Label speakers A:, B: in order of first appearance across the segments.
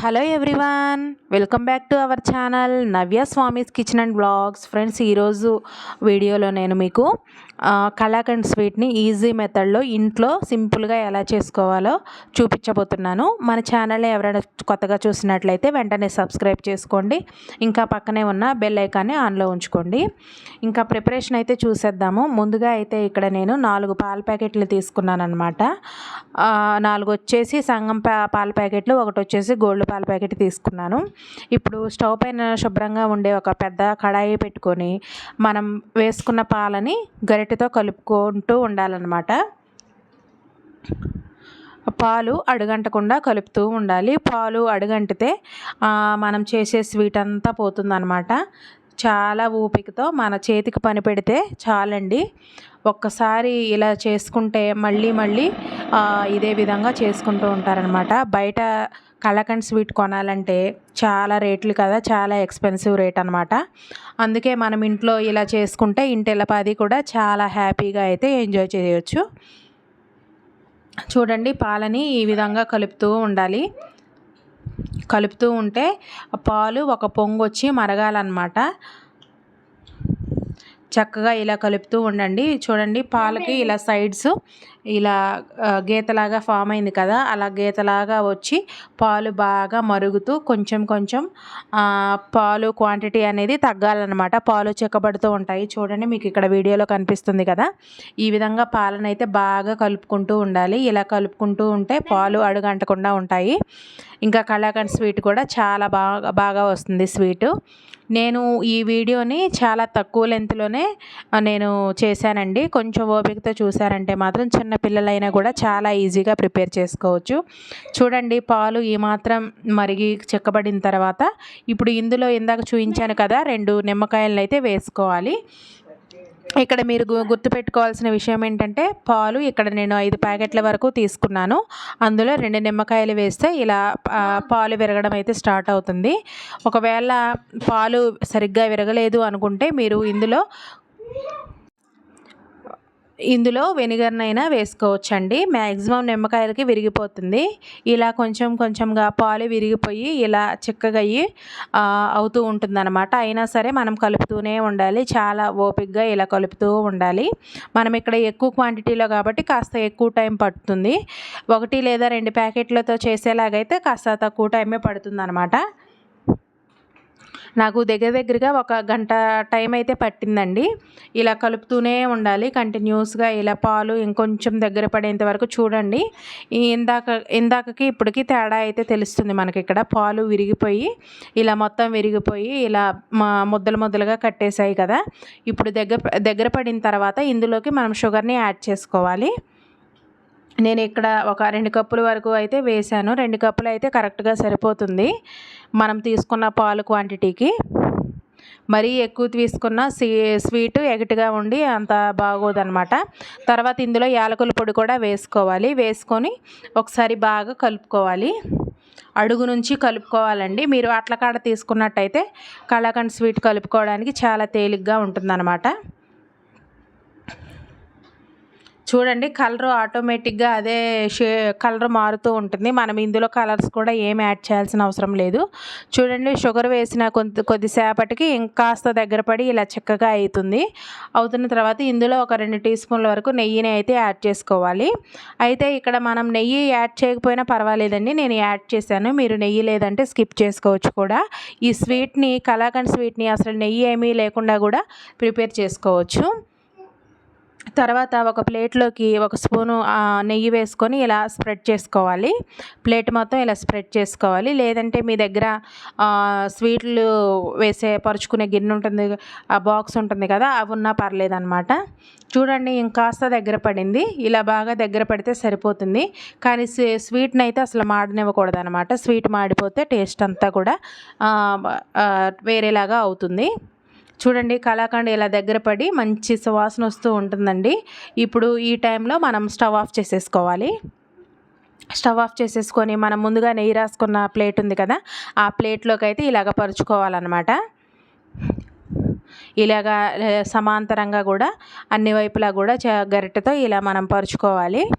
A: Hello everyone welcome back to our channel Navya Swami's kitchen and blogs friends ఈరోజు వీడియోలో నేను మీకు ఆ, కలాకండ్ స్వీట్ని ఈజీ మెథడ్లో ఇంట్లో సింపుల్గా ఎలా చేసుకోవాలో చూపించబోతున్నాను. మన ఛానల్ని ఎవరైనా కొత్తగా చూసినట్లయితే వెంటనే సబ్స్క్రైబ్ చేసుకోండి. ఇంకా పక్కనే ఉన్న బెల్ ఐకాన్ని ఆన్లో ఉంచుకోండి. ఇంకా ప్రిపరేషన్ అయితే చూసేద్దాము. ముందుగా అయితే ఇక్కడ నేను నాలుగు పాల ప్యాకెట్లు తీసుకున్నాను అనమాట నాలుగు వచ్చేసి సంగం పాల ప్యాకెట్లు ఒకటి వచ్చేసి గోల్డ్ పాల ప్యాకెట్ తీసుకున్నాను. ఇప్పుడు స్టవ్ పైన శుభ్రంగా ఉండే ఒక పెద్ద కడాయి పెట్టుకొని మనం వేసుకున్న పాలని గరిటెతో కలుపుకుంటూ ఉండాలన్నమాట. పాలు అడుగంటకుండా కలుపుతూ ఉండాలి. పాలు అడుగంటితే మనం చేసే స్వీట్ అంతా పోతుందన్నమాట. చాలా ఓపికతో మన చేతికి పని పెడితే చాలండి. ఒక్కసారి ఇలా చేసుకుంటే మళ్ళీ మళ్ళీ ఇదే విధంగా చేసుకుంటూ ఉంటారనమాట బయట కలకండ్ స్వీట్ కొనాలంటే చాలా రేట్లు కదా చాలా ఎక్స్పెన్సివ్ రేట్ అనమాట అందుకే మనం ఇంట్లో ఇలా చేసుకుంటే ఇంటిల్లపాది కూడా చాలా హ్యాపీగా అయితే ఎంజాయ్ చేయొచ్చు. చూడండి పాలని ఈ విధంగా కలుపుతూ ఉండాలి. కలుపుతూ ఉంటే ఆ పాలు ఒక పొంగు వచ్చి మరగాలన్నమాట. చక్కగా ఇలా కలుపుతూ ఉండండి. చూడండి పాలకి ఇలా సైడ్స్ ఇలా గీతలాగా ఫామ్ అయింది కదా అలా గీతలాగా వచ్చి పాలు బాగా మరుగుతూ కొంచెం కొంచెం పాలు క్వాంటిటీ అనేది తగ్గాలన్నమాట. పాలు చెక్కబడుతూ ఉంటాయి. చూడండి మీకు ఇక్కడ వీడియోలో కనిపిస్తుంది కదా. ఈ విధంగా పాలను అయితే బాగా కలుపుకుంటూ ఉండాలి. ఇలా కలుపుకుంటూ ఉంటే పాలు అడుగంటకుండా ఉంటాయి. ఇంకా కలాకండ్ స్వీట్ కూడా చాలా బాగా బాగా వస్తుంది స్వీటు నేను ఈ వీడియోని చాలా తక్కువ లెంత్లోనే నేను చేశానండి. కొంచెం ఓపికతో చూసారంటే మాత్రం చిన్న పిల్లలైనా కూడా చాలా ఈజీగా ప్రిపేర్ చేసుకోవచ్చు. చూడండి పాలు ఈ మాత్రం మరిగి చెక్కబడిన తర్వాత ఇప్పుడు ఇందులో ఇందాక చూపించాను కదా రెండు నిమ్మకాయలను అయితే వేసుకోవాలి. ఇక్కడ మీరు గుర్తుపెట్టుకోవాల్సిన విషయం ఏంటంటే పాలు ఇక్కడ నేను ఐదు ప్యాకెట్ల వరకు తీసుకున్నాను. అందులో రెండు నిమ్మకాయలు వేస్తే ఇలా పాలు విరగడం అయితే స్టార్ట్ అవుతుంది. ఒకవేళ పాలు సరిగ్గా విరగలేదు అనుకుంటే మీరు ఇందులో ఇందులో వెనిగర్నైనా వేసుకోవచ్చండి. మ్యాక్సిమం నిమ్మకాయలకి విరిగిపోతుంది. ఇలా కొంచెం కొంచెంగా పాలు విరిగిపోయి ఇలా చిక్కగా అయ్యి అవుతూ ఉంటుందన్నమాట. అయినా సరే మనం కలుపుతూనే ఉండాలి. చాలా ఓపిక్గా ఇలా కలుపుతూ ఉండాలి. మనం ఇక్కడ ఎక్కువ క్వాంటిటీలో కాబట్టి కాస్త ఎక్కువ టైం పడుతుంది. ఒకటి లేదా రెండు ప్యాకెట్లతో చేసేలాగైతే కాస్త తక్కువ టైమే పడుతుంది నాకు దగ్గర దగ్గరగా ఒక గంట టైం అయితే పట్టిందండి. ఇలా కలుపుతూనే ఉండాలి. కంటిన్యూస్గా ఇలా పాలు ఇంకొంచెం దగ్గర పడేంత వరకు చూడండి. ఇందాక ఇందాకకి ఇప్పటికి తేడా అయితే తెలుస్తుంది మనకి ఇక్కడ పాలు విరిగిపోయి ఇలా మొత్తం విరిగిపోయి ఇలా మా ముద్దలు ముద్దలుగా కట్టేశాయి కదా. ఇప్పుడు దగ్గర దగ్గర పడిన తర్వాత ఇందులోకి మనం షుగర్ని యాడ్ చేసుకోవాలి. నేను ఇక్కడ ఒక రెండు కప్పుల వరకు అయితే వేశాను. రెండు కప్పులు అయితే కరెక్ట్గా సరిపోతుంది. మనం తీసుకున్న పాలు క్వాంటిటీకి మరీ ఎక్కువ తీసుకున్న సీ స్వీట్ ఎగటిగా ఉండి అంత బాగోదన్నమాట. తర్వాత ఇందులో యాలకుల పొడి కూడా వేసుకోవాలి. వేసుకొని ఒకసారి బాగా కలుపుకోవాలి. అడుగు నుంచి కలుపుకోవాలండి. మీరు అట్ల కాడ తీసుకున్నట్టయితే కళాఖండ్ స్వీట్ కలుపుకోవడానికి చాలా తేలిగ్గా ఉంటుందన్నమాట. చూడండి కలర్ ఆటోమేటిక్గా అదే షే కలర్ మారుతూ ఉంటుంది. మనం ఇందులో కలర్స్ కూడా ఏం యాడ్ చేయాల్సిన అవసరం లేదు. చూడండి షుగర్ వేసిన కొంత కొద్దిసేపటికి ఇంకాస్త దగ్గర పడి ఇలా చక్కగా అవుతుంది అవుతున్న తర్వాత ఇందులో ఒక రెండు టీ స్పూన్ల వరకు నెయ్యిని అయితే యాడ్ చేసుకోవాలి. అయితే ఇక్కడ మనం నెయ్యి యాడ్ చేయకపోయినా పర్వాలేదండి నేను యాడ్ చేశాను. మీరు నెయ్యి లేదంటే స్కిప్ చేసుకోవచ్చు కూడా. ఈ స్వీట్ని కలాకండ్ స్వీట్ని అసలు నెయ్యి ఏమీ లేకుండా కూడా ప్రిపేర్ చేసుకోవచ్చు. తర్వాత ఒక ప్లేట్లోకి ఒక స్పూను నెయ్యి వేసుకొని ఇలా స్ప్రెడ్ చేసుకోవాలి. ప్లేట్ మొత్తం ఇలా స్ప్రెడ్ చేసుకోవాలి. లేదంటే మీ దగ్గర స్వీట్లు వేసే పరుచుకునే గిన్నె ఉంటుంది ఆ బాక్స్ ఉంటుంది కదా అవి ఉన్నా పర్లేదన్నమాట. చూడండి ఇంకాస్త దగ్గర పడింది. ఇలా బాగా దగ్గర పడితే సరిపోతుంది. కానీ స్వీట్ని అయితే అసలు మాడనివ్వకూడదు అనమాట స్వీట్ మాడిపోతే టేస్ట్ అంతా కూడా వేరేలాగా అవుతుంది. చూడండి కళాఖండ్ ఇలా దగ్గర పడి మంచి సువాసన వస్తూ ఉంటుందండి. ఇప్పుడు ఈ టైంలో మనం స్టవ్ ఆఫ్ చేసేసుకోవాలి. స్టవ్ ఆఫ్ చేసేసుకొని మనం ముందుగా నెయ్యి రాసుకున్న ప్లేట్ ఉంది కదా ఆ ప్లేట్లోకి అయితే ఇలాగ పరుచుకోవాలన్నమాట. ఇలాగా సమాంతరంగా కూడా అన్ని వైపులా కూడా చ- గరిటెతో ఇలా మనం పరుచుకోవాలి.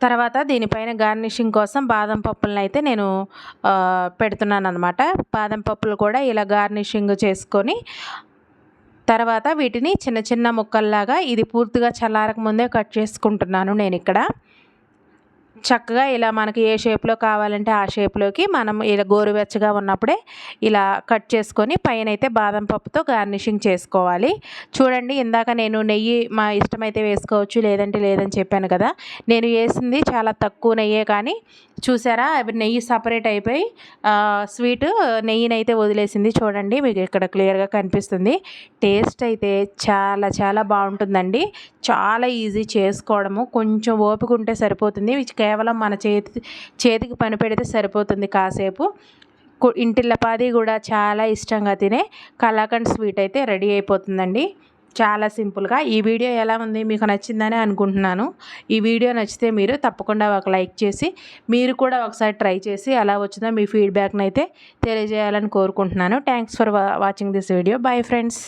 A: తర్వాత దీనిపైన గార్నిషింగ్ కోసం బాదం పప్పులను అయితే నేను పెడుతున్నాను అనమాట బాదం పప్పులు కూడా ఇలా గార్నిషింగ్ చేసుకొని తర్వాత వీటిని చిన్న చిన్న ముక్కల్లాగా ఇది పూర్తిగా చల్లారక ముందే కట్ చేసుకుంటున్నాను నేను ఇక్కడ చక్కగా ఇలా మనకి ఏ షేప్లో కావాలంటే ఆ షేప్లోకి మనం ఇలా గోరువెచ్చగా ఉన్నప్పుడే ఇలా కట్ చేసుకొని పైన అయితే బాదం పప్పుతో గార్నిషింగ్ చేసుకోవాలి. చూడండి ఇందాక నేను నెయ్యి మా ఇష్టమైతే వేసుకోవచ్చు లేదంటే లేదని చెప్పాను కదా. నేను వేసింది చాలా తక్కువ నెయ్యే కానీ చూసారా? అవి నెయ్యి సపరేట్ అయిపోయి స్వీట్ నెయ్యినైతే వదిలేసింది. చూడండి మీకు ఇక్కడ క్లియర్గా కనిపిస్తుంది. టేస్ట్ అయితే చాలా చాలా బాగుంటుందండి. చాలా ఈజీ చేసుకోవడము. కొంచెం ఓపిక ఉంటే సరిపోతుంది. కేవలం మన చేతి చేతికి పని పెడితే సరిపోతుంది కాసేపు. ఇంటిల్లపాది కూడా చాలా ఇష్టంగా తినే కలాకండ్ స్వీట్ అయితే రెడీ అయిపోతుందండి. చాలా సింపుల్గా. ఈ వీడియో ఎలా ఉంది? మీకు నచ్చిందని అనుకుంటున్నాను. ఈ వీడియో నచ్చితే మీరు తప్పకుండా ఒక లైక్ చేసి మీరు కూడా ఒకసారి ట్రై చేసి ఎలా వచ్చిందో మీ ఫీడ్బ్యాక్ని అయితే తెలియజేయాలని కోరుకుంటున్నాను. Thanks for watching this video. Bye friends.